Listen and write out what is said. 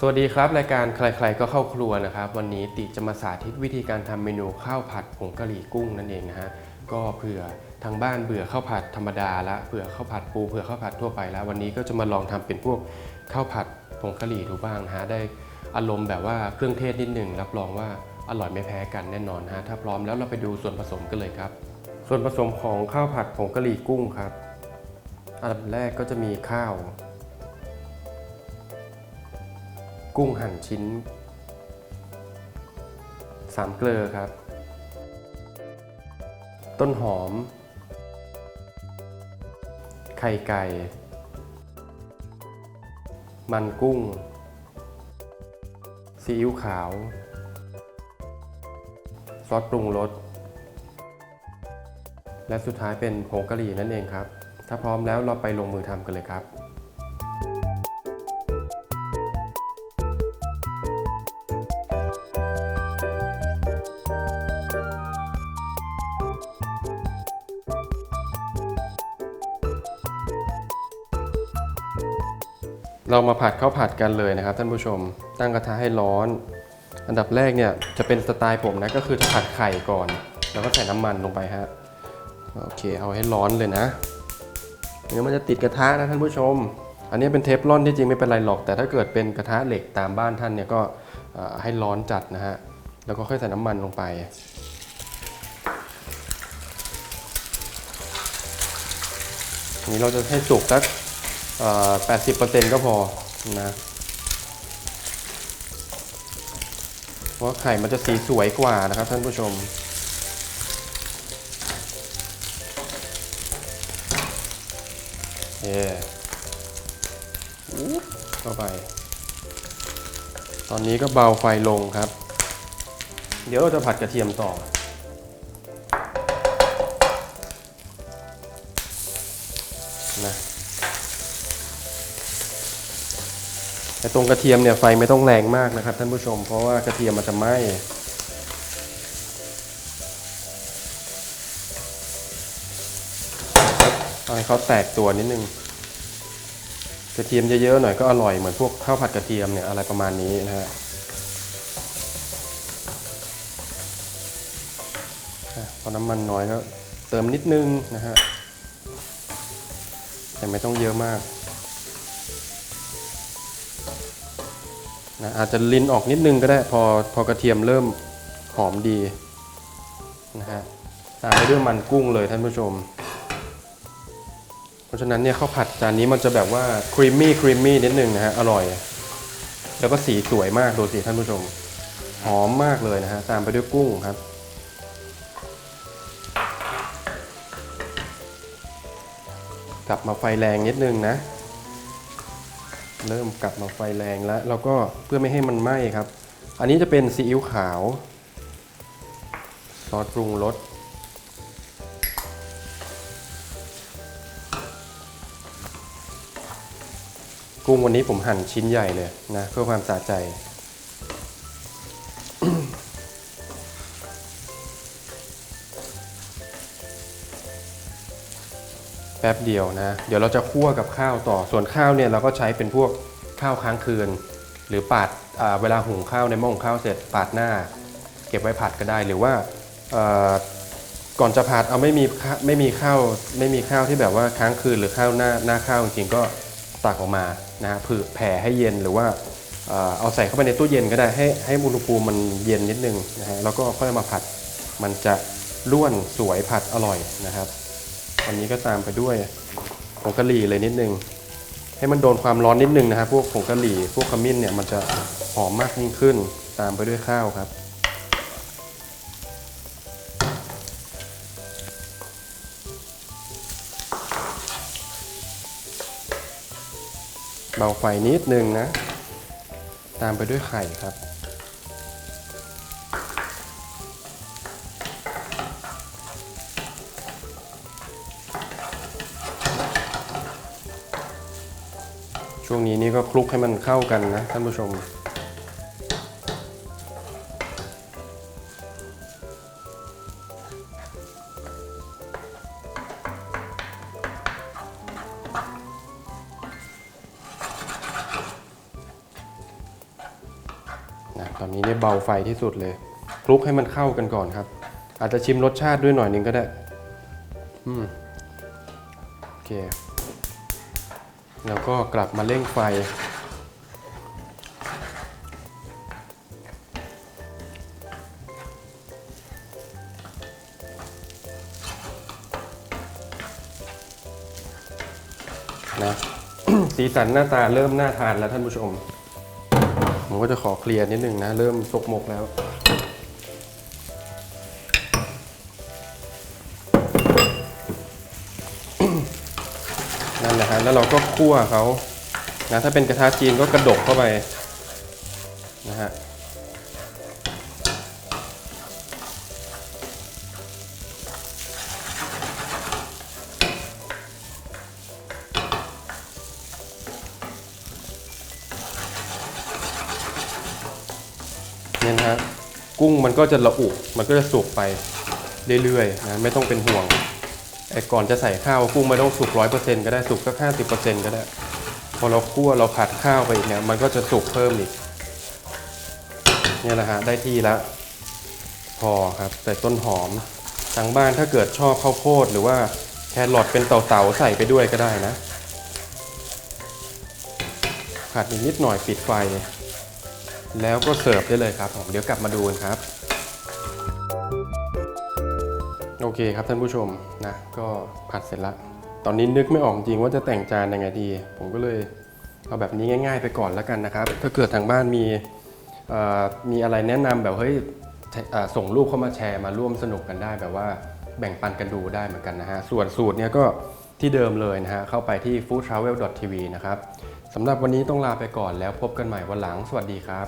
สวัสดีครับ รายการใคร ๆ ก็เข้าครัวนะครับ วันนี้ติจะมาสาธิตวิธีการทำเมนูข้าวผัดผงกะหรี่กุ้งนั่นเองนะฮะก็เผื่อทางบ้านเบื่อข้าวผัดธรรมดาละเผื่อข้าวผัดปูเผื่อข้าวผัดทั่วไปแล้ว วันนี้ก็จะมาลองทำเป็นพวกข้าวผัดผงกะหรี่ดูบ้างนะฮะได้อารมณ์แบบว่าเครื่องเทศนิดหนึ่งรับรองว่าอร่อยไม่แพ้กันแน่นอนฮะถ้าพร้อมแล้วเราไปดูส่วนผสมกันเลยครับ ส่วนผสมของข้าวผัดผงกะหรี่กุ้งครับ อันดับแรกก็จะมีข้าว กุ้งหั่นชิ้นสามเกลือครับ ต้นหอม ไข่ไก่ มันกุ้ง ซีอิ๊วขาว ซอสปรุงรส และสุดท้ายเป็นผงกะหรี่นั่นเองครับ ถ้าพร้อมแล้วเราไปลงมือทำกันเลยครับ เรามาผัดข้าวผัดกันเลยนะครับท่านผู้ชม ตั้งกระทะให้ร้อน อันดับแรกเนี่ยจะเป็นสไตล์ผมนะก็คือจะผัดไข่ก่อน แล้วก็ใส่น้ำมันลงไปฮะโอเคเอาให้ร้อนเลยนะเดี๋ยวมันจะติดกระทะนะท่านผู้ชม อันนี้เป็นเทฟลอนที่จริงไม่เป็นไรหรอก แต่ถ้าเกิดเป็นกระทะเหล็กตามบ้านท่านเนี่ยก็ให้ร้อนจัดนะฮะแล้วก็ค่อยใส่น้ำมันลงไปนนี้เราจะให้สุกสัก แปดสิบเปอร์เซ็นต์ก็พอนะเพราะว่าไข่มันจะสีสวยกว่านะครับท่านผู้ชม เย่อุ๊บเข้าไป ตอนนี้ก็เบาไฟลงครับ เดี๋ยวเราจะผัดกระเทียมต่อนะ แต่ตรงกระเทียมเนี่ยไฟไม่ต้องแรงมากนะครับ ท่านผู้ชม เพราะว่ากระเทียมมันจะไหม้อาให้เขาแตกตัวนิดนึง กระเทียมเยอะๆหน่อยก็อร่อยเหมือนพวกข้าวผัดกระเทียมเนี่ยอะไรประมาณนี้นะฮะพอน้ำมันน้อยก็เติมนิดนึงนะฮะ แต่ไม่ต้องเยอะมาก นะอาจจะลินออกนิดนึงก็ได้พอพอกระเทียมเริ่มหอมดีนะฮะตามไปด้วยมันกุ้งเลยท่านผู้ชม เพราะฉะนั้นเนี่ยข้าวผัดจานนี้มันจะแบบว่าครีมมี่ครีมมี่นิดนึงนะฮะอร่อย แล้วก็สีสวยมากดูสิท่านผู้ชม หอมมากเลยนะฮะตามไปด้วยกุ้งครับกลับมาไฟแรงนิดนึงนะ เริ่มกลับมาไฟแรงแล้วเราก็เพื่อไม่ให้มันไหม้ครับ อันนี้จะเป็นซีอิ๊วขาว ซอสปรุงรสกุ้งวันนี้ผมหั่นชิ้นใหญ่เลยนะเพื่อความสะใจ แป๊บเดียวนะ เดี๋ยวเราจะคั่วกับข้าวต่อ ส่วนข้าวเนี่ยเราก็ใช้เป็นพวกข้าวค้างคืน หรือปาดเวลาหุงข้าวในหม้อหุงข้าวเสร็จปาดหน้า เก็บไว้ผัดก็ได้หรือว่าก่อนจะผัดเอาไม่มีไม่มีข้าวไม่มีข้าวที่แบบว่าค้างคืนหรือข้าวหน้าหน้าข้าวจริงๆก็ตักออกมานะฮะผือแผ่ให้เย็นหรือว่าเอาใส่เข้าไปในตู้เย็นก็ได้ให้ให้อุณหภูมิมันเย็นนิดนึงนะฮะแล้วก็ค่อยมาผัดมันจะร่วนสวยผัดอร่อยนะครับ อันนี้ก็ตามไปด้วยผงกะหรี่เลยนิดนึง ให้มันโดนความร้อนนิดนึงนะครับ พวกผงกะหรี่พวกขมิ้นเนี่ยมันจะหอมมากยิ่งขึ้น ตามไปด้วยข้าวครับเบาไฟนิดนึงนะ ตามไปด้วยไข่ครับ ช่วงนี้นี่ก็คลุกให้มันเข้ากันนะท่านผู้ชมนะตอนนี้เนี่ยเบาไฟที่สุดเลย คลุกให้มันเข้ากันก่อนครับ อาจจะชิมรสชาติด้วยหน่อยนึงก็ได้ อืม โอเค แล้วก็กลับมาเร่งไฟ นะสีสันหน้าตาเริ่มน่าทานแล้วท่านผู้ชม ผมก็จะขอเคลียร์นิดนึงนะ เริ่มสกมกแล้ว นั่นแหละฮะแล้วเราก็คั่วเขานะถ้าเป็นกระทะจีนก็กระดกเข้าไปนะฮะเนี่นะฮะกุ้งมันก็จะระอุ มันก็จะสุกไปเรื่อยๆนะไม่ต้องเป็นห่วง ไอ้ก่อนจะใส่ข้าวกุ้งไม่ต้องสุกร้อยเปอร์เซ็นต์ก็ได้สุกสักห้าสิบเปอร์เซ็นต์ก็ได้ พอเราคั่วเราผัดข้าวไปอีกเนี่ยมันก็จะสุกเพิ่มอีกเนี่ยแหละฮะได้ที่แล้วพอครับใส่ต้นหอมทางบ้านถ้าเกิดชอบข้าวโพดหรือว่าแครอทเป็นเต่าๆใส่ไปด้วยก็ได้นะ ผัดอีกนิดหน่อยปิดไฟ แล้วก็เสิร์ฟได้เลยครับผมเดี๋ยวกลับมาดูกันครับ โอเคครับท่านผู้ชมนะก็ผัดเสร็จละตอนนี้นึกไม่ออกจริงว่าจะแต่งจานยังไงดี ผมก็เลยเอาแบบนี้ง่าย ๆ ไปก่อนแล้วกันนะครับ ถ้าเกิดทางบ้านมีมีอะไรแนะนำแบบเฮ้ยส่งรูปเข้ามาแชร์มาร่วมสนุกกันได้แบบว่าแบ่งปันกันดูได้เหมือนกันนะฮะ ส่วนสูตรเนี้ยก็ที่เดิมเลยนะฮะ เข้าไปที่ foodtravel.tv นะครับสำหรับวันนี้ต้องลาไปก่อนแล้วพบกันใหม่วันหลัง สวัสดีครับ